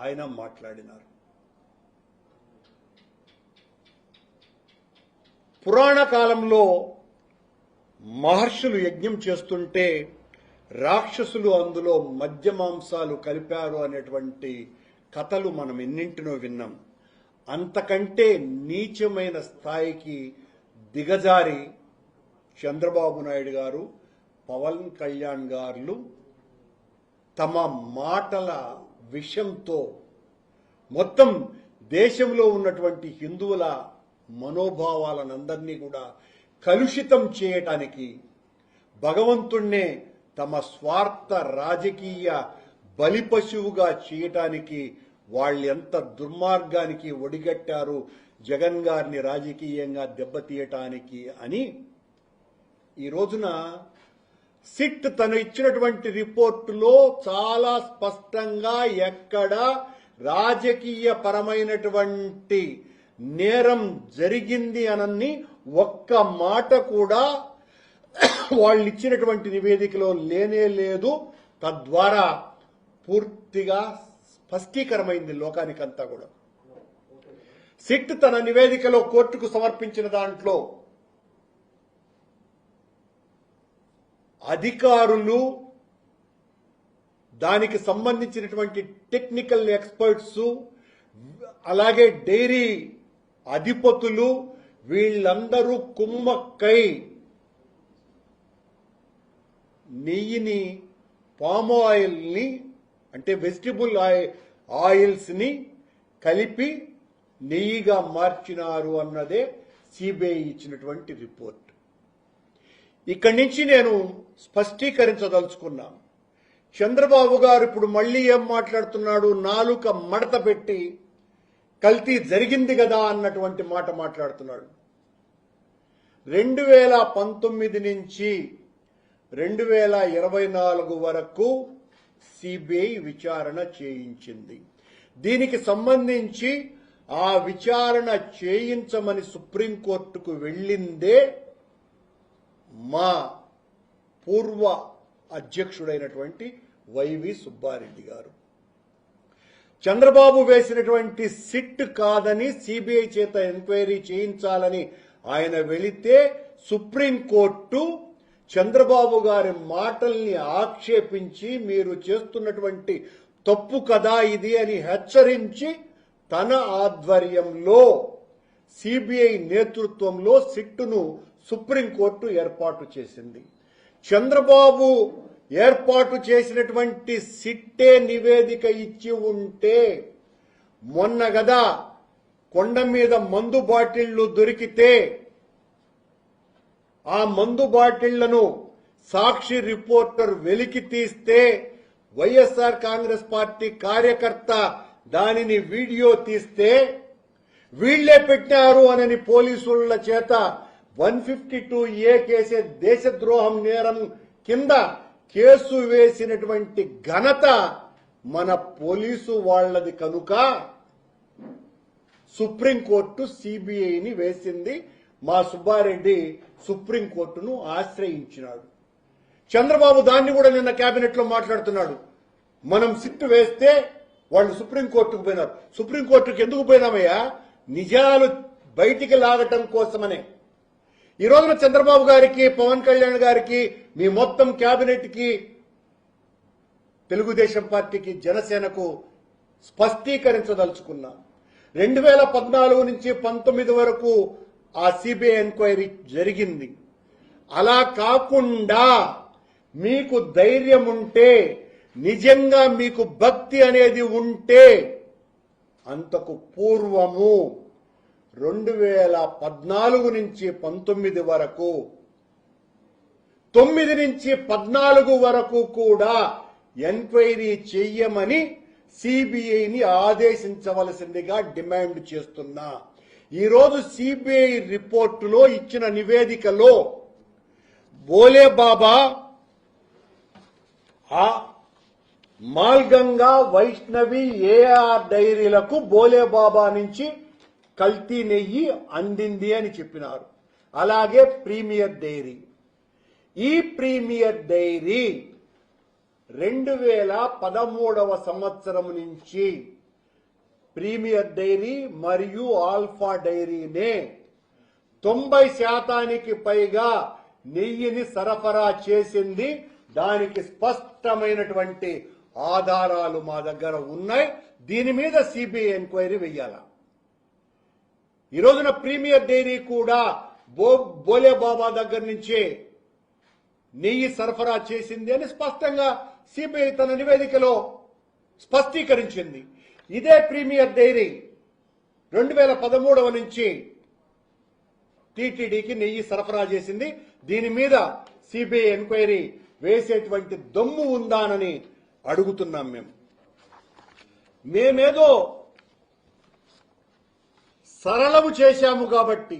ఆయన మాట్లాడినారు. పురాణ కాలంలో మహర్షులు యజ్ఞం చేస్తుంటే రాక్షసులు అందులో మద్య మాంసాలు కలిపారు అనేటువంటి కథలు మనం ఎన్నింటినో విన్నాం. అంతకంటే నీచమైన స్థాయికి దిగజారి చంద్రబాబు నాయుడు గారు పవన్ కళ్యాణ్ గారు తమ మాటల విషంతో మొత్తం దేశంలో ఉన్నటువంటి హిందువుల మనోభావాలనందరినీ కూడా కలుషితం చేయటానికి భగవంతుణ్ణే తమ స్వార్థ రాజకీయ బలిపశువుగా చేయటానికి వాళ్ళు ఎంత దుర్మార్గానికి ఒడిగట్టారు జగన్ గారిని రాజకీయంగా దెబ్బతీయటానికి అని ఈ రోజున సిట్ తను ఇచ్చినటువంటి రిపోర్టులో చాలా స్పష్టంగా ఎక్కడ రాజకీయ పరమైనటువంటి నేరం జరిగింది అనని ఒక్క మాట కూడా వాళ్ళు ఇచ్చినటువంటి నివేదికలో లేనే లేదు. తద్వారా పూర్తిగా స్పష్టీకరమైంది లోకానికంతా కూడా. సిట్ తన నివేదికలో కోర్టుకు సమర్పించిన దాంట్లో అధికారులు దానికి సంబంధించినటువంటి టెక్నికల్ ఎక్స్పర్ట్స్ అలాగే డైరీ అధిపతులు వీళ్ళందరూ కుమ్మక్కై నెయ్యిని పామ్ ఆయిల్ని అంటే వెజిటబుల్ ఆయిల్స్ని కలిపి నెయ్యిగా మార్చినారు అన్నదే సిబిఐ ఇచ్చినటువంటి రిపోర్ట్ ఇక్కడి నుంచి నేను స్పష్టీకరించదలుచుకున్నా. చంద్రబాబు గారు ఇప్పుడు మళ్ళీ ఏం మాట్లాడుతున్నాడు? నాలుక మడత పెట్టి కల్తీ జరిగింది కదా అన్నటువంటి మాట మాట్లాడుతున్నాడు. రెండు వేల పంతొమ్మిది నుంచి రెండు వేల ఇరవై నాలుగు వరకు సిబిఐ విచారణ చేయించింది. దీనికి సంబంధించి ఆ విచారణ చేయించమని సుప్రీంకోర్టుకు వెళ్ళిందే మా పూర్వ అధ్యక్షుడైనటువంటి వైవి సుబ్బారెడ్డి గారు. చంద్రబాబు వేసినటువంటి సిట్ కాదని సిబిఐ చేత ఎంక్వైరీ చేయించాలని ఆయన వెళితే సుప్రీంకోర్టు చంద్రబాబు గారి మాటల్ని ఆక్షేపించి మీరు చేస్తున్నటువంటి తప్పు కదా ఇది అని హెచ్చరించి తన ఆధ్వర్యంలో సిబిఐ నేతృత్వంలో సిట్టును సుప్రీంకోర్టు ఏర్పాటు చేసింది. చంద్రబాబు ఏర్పాటు చేసినటువంటి సిట్టే నివేదిక ఇచ్చి ఉంటే మొన్న గదా కొండ మీద మందు బాటిళ్ళు దొరికితే ఆ మందు బాటిళ్ళను సాక్షి రిపోర్టర్ వెలికి తీస్తే వైఎస్ఆర్ కాంగ్రెస్ పార్టీ కార్యకర్త దానిని వీడియో తీస్తే వీళ్ళే పెట్టారు అనని పోలీసుల చేత వన్ ఫిఫ్టీ టూ ఏ కేసే దేశద్రోహం నేరం కింద కేసు వేసినటువంటి ఘనత మన పోలీసు వాళ్ళది కనుక సుప్రీంకోర్టు సిబిఐని వేసింది. మా సుబ్బారెడ్డి సుప్రీంకోర్టును ఆశ్రయించినాడు. చంద్రబాబు దాన్ని కూడా నిన్న కేబినెట్లో మాట్లాడుతున్నాడు. మనం సిట్ వేస్తే వాళ్ళు సుప్రీంకోర్టుకు పోయినారు. సుప్రీంకోర్టుకు ఎందుకు పోయినామయ్యా? నిజాలు బయటికి లాగటం కోసమనే. ఈ రోజున చంద్రబాబు గారికి పవన్ కళ్యాణ్ గారికి మీ మొత్తం కేబినెట్కి తెలుగుదేశం పార్టీకి జనసేనకు స్పష్టీకరించదలుచుకున్నా. రెండు వేల పద్నాలుగు నుంచి పంతొమ్మిది వరకు ఆ సిబిఐ ఎంక్వైరీ జరిగింది. అలా కాకుండా మీకు ధైర్యం ఉంటే నిజంగా మీకు భక్తి అనేది ఉంటే అంతకు పూర్వము రెండు వేల పద్నాలుగు నుంచి పంతొమ్మిది వరకు తొమ్మిది నుంచి పద్నాలుగు వరకు కూడా ఎంక్వైరీ చెయ్యమని సిబిఐని ఆదేశించవలసిందిగా డిమాండ్ చేస్తున్నా. ఈరోజు సిబిఐ రిపోర్టులో ఇచ్చిన నివేదికలో బోలే బాబా ఆ మాల్గంగా వైష్ణవి ఏఆర్ డైరీలకు బోలే బాబా నుంచి కల్తీ నెయ్యి అందింది అని చెప్పినారు. అలాగే ప్రీమియర్ డైరీ. ఈ ప్రీమియర్ డైరీ రెండు వేల పదమూడవ సంవత్సరం నుంచి ప్రీమియర్ డైరీ మరియు ఆల్ఫా డైరీనే తొంభై శాతానికి పైగా నెయ్యిని సరఫరా చేసింది. దానికి స్పష్టమైనటువంటి ఆధారాలు మా దగ్గర ఉన్నాయి. దీని మీద సిబిఐ ఎంక్వైరీ వెయ్యాలా? ఈ రోజున ప్రీమియర్ డైరీ కూడా బో బోలే బాబా దగ్గర నుంచే నెయ్యి సరఫరా చేసింది అని స్పష్టంగా సిబిఐ తన నివేదికలో స్పష్టీకరించింది. ఇదే ప్రీమియర్ డైరీ రెండు వేల పదమూడవ నుంచి టీటీడీకి నెయ్యి సరఫరా చేసింది. దీని మీద సిబిఐ ఎంక్వైరీ వేసేటువంటి దమ్ము ఉందానని అడుగుతున్నాం మేము. మేమేదో సరళము చేశాము కాబట్టి